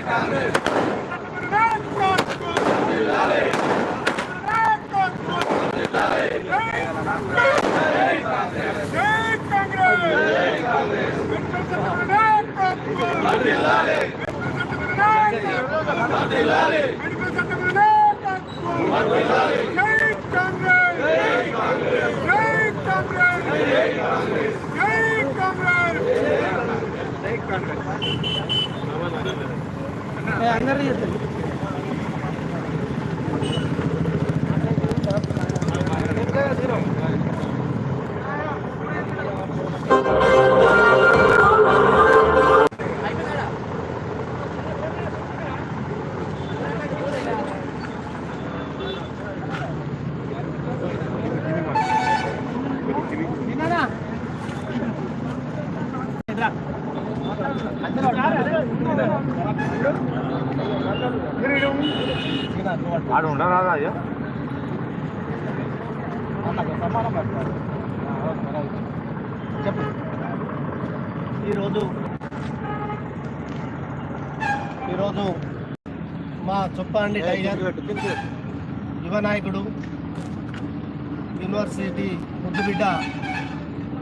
Madre Lale! Madre Lale! అందరు ఆడు ఉండరాదా అయ్యా? చెప్పు. ఈరోజు ఈరోజు మా చొప్పండి టైగర్ యువ నాయకుడు యూనివర్సిటీ ముద్దుబిడ్డ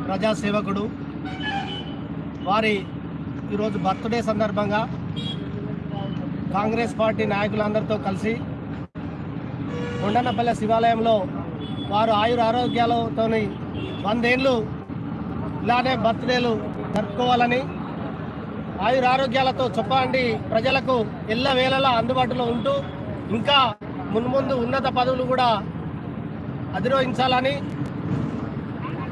ప్రజాసేవకుడు. వారి ఈరోజు బర్త్డే సందర్భంగా కాంగ్రెస్ పార్టీ నాయకులందరితో కలిసి కొండనపల్లె శివాలయంలో వారు ఆయుర ఆరోగ్యాలతో వందేళ్ళు ఇలానే బర్త్డేలు జరుపుకోవాలని ఆయుర ఆరోగ్యాలతో చెప్పండి ప్రజలకు ఎల్ల వేళలా అందుబాటులో ఉంటూ ఇంకా మున్ముందు ఉన్నత పదవులు కూడా అధిరోహించాలని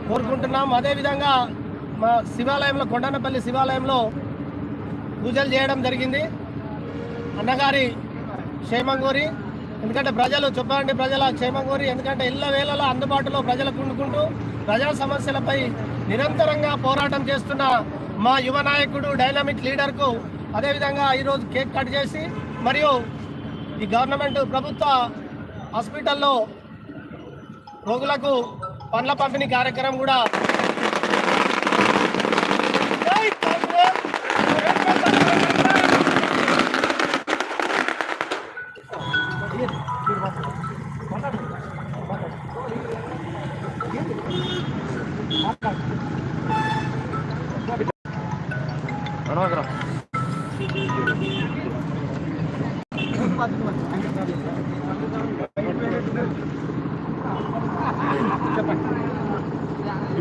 కోరుకుంటున్నాం. అదేవిధంగా మా శివాలయంలో కొండనపల్లి శివాలయంలో పూజలు చేయడం జరిగింది. అన్నగారి క్షేమం కోరి ఎందుకంటే ప్రజలు చెప్పండి ప్రజల క్షేమం కోరి ఎందుకంటే ఇళ్ళ వేళలో అందుబాటులో ప్రజలకు ఉండుకుంటూ ప్రజల సమస్యలపై నిరంతరంగా పోరాటం చేస్తున్న మా యువ నాయకుడు డైనమిక్ లీడర్కు అదేవిధంగా ఈరోజు కేక్ కట్ చేసి మరియు ఈ గవర్నమెంట్ ప్రభుత్వ హాస్పిటల్లో రోగులకు పండ్ల పంపిణీ కార్యక్రమం కూడా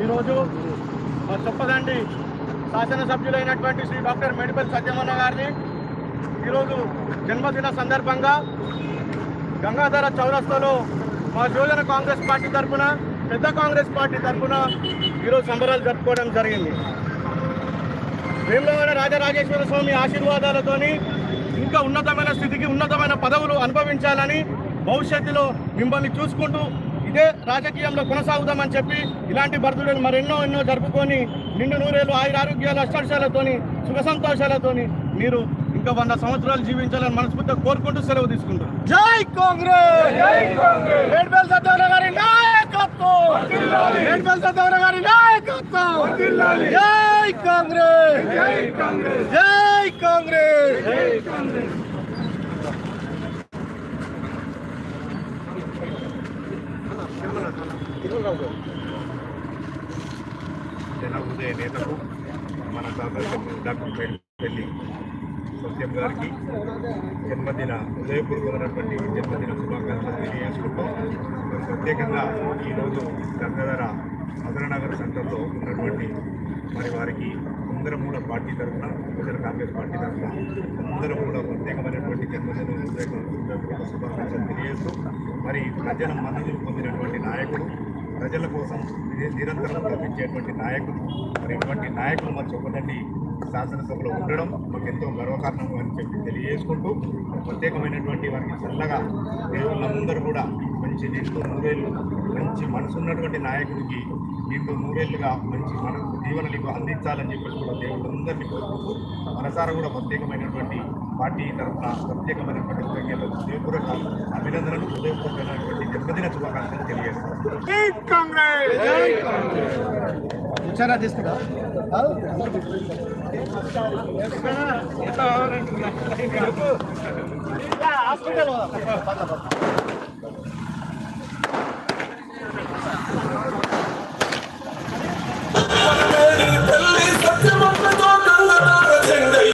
ఈరోజు మా చొప్పదండి శాసనసభ్యులైనటువంటి శ్రీ డాక్టర్ మెడిపల్ సత్యమన్న గారిని. ఈరోజు జన్మదిన సందర్భంగా గంగాధర చౌరస్తాలో మా యువజన కాంగ్రెస్ పార్టీ తరఫున పెద్ద కాంగ్రెస్ పార్టీ తరఫున ఈరోజు సంబరాలు జరుపుకోవడం జరిగింది. వేములవాడ రాజరాజేశ్వర స్వామి ఆశీర్వాదాలతోని ఇంకా ఉన్నతమైన స్థితికి ఉన్నతమైన పదవులు అనుభవించాలని భవిష్యత్తులో మిమ్మల్ని చూసుకుంటూ ఇదే రాజకీయంలో కొనసాగుదామని చెప్పి ఇలాంటి బర్త్డేలు మరెన్నో ఎన్నో జరుపుకొని నిండు నూరేళ్ళు ఆయుర ఆరోగ్యాల అష్టర్శాలతోని సుఖ సంతోషాలతోని మీరు ఇంకా వంద సంవత్సరాలు జీవించాలని మనస్ఫూర్తిగా కోరుకుంటూ సెలవు తీసుకుంటారు జై కాంగ్రెస్! నాయకత్వం! వేడ్బెల్ సత్యవర గారి నాయకత్వం! జై కాంగ్రెస్! జై కాంగ్రెస్! జన ఉదయ నేతకు మన శాసనసభ్యులు డాక్టర్ పెళ్ళి సత్యం గారికి జన్మదిన హృదయపూర్వకమైనటువంటి జన్మదిన శుభాకాంక్షలు తెలియజేసుకుంటూ ప్రత్యేకంగా ఈరోజు గంగాధర మధురనగర్ సెంటర్లో ఉన్నటువంటి మరి వారికి అందరం కూడా పార్టీ తరఫున ప్రజల కాంగ్రెస్ పార్టీ తరఫున అందరం కూడా ప్రత్యేకమైనటువంటి జన్మదిన ఉదయపూర్వక శుభాకాంక్షలు తెలియజేస్తూ మరి ప్రజల మద్దతు పొందినటువంటి నాయకుడు ప్రజల కోసం నిరంతరం తప్పించేటువంటి నాయకులు మరి ఇటువంటి నాయకులు మరి చూపదండి శాసనసభలో ఉండడం మాకు ఎంతో గర్వకారణం అని చెప్పి తెలియజేసుకుంటూ ప్రత్యేకమైనటువంటి వారికి చల్లగా దేవుళ్ళందరూ కూడా మంచి నిండు నూరేళ్ళు మంచి మనసు ఉన్నటువంటి నాయకుడికి నిండు నూరేళ్ళుగా మంచి మనసు జీవనలు అందించాలని చెప్పి కూడా దేవుళ్ళందరినీ కోరుకుంటూ మనసారా కూడా ప్రత్యేకమైనటువంటి పార్టీ తరఫున ప్రత్యేకమైనటువంటి కృతజ్ఞతలు హృదయపూర్వక అభినందనలు హృదయపూర్వకమైనటువంటి జన్మదిన శుభాకాంక్షలు తెలియజేస్తాను హాస్పిటల్